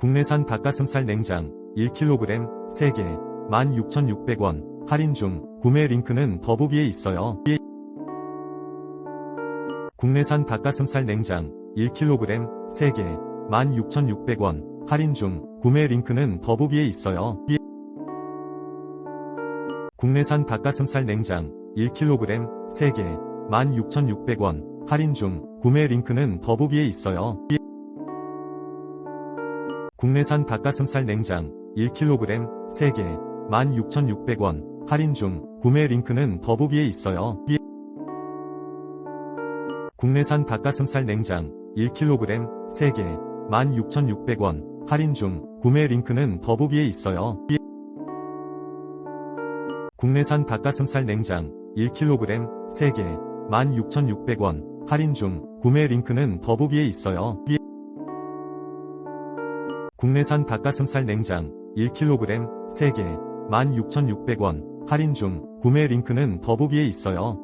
국내산 닭가슴살 냉장 1kg 3개 16,600원 할인 중 구매 링크는 더보기에 있어요. 국내산 닭가슴살 냉장 1kg 3개 16,600원 할인 중 구매 링크는 더보기에 있어요. 국내산 닭가슴살 냉장 1kg 3개 16,600원 할인 중 구매 링크는 더보기에 있어요. 국내산 닭가슴살 냉장 1kg 3개 16,600원 할인 중 구매 링크는 더보기에 있어요. 국내산 닭가슴살 냉장 1kg 3개 16,600원 할인 중 구매 링크는 더보기에 있어요. 국내산 닭가슴살 냉장 1kg 3개 16,600원 할인 중 구매 링크는 더보기에 있어요. 국내산 닭가슴살 냉장 1kg 3개 16,600원 할인 중 구매 링크는 더보기에 있어요.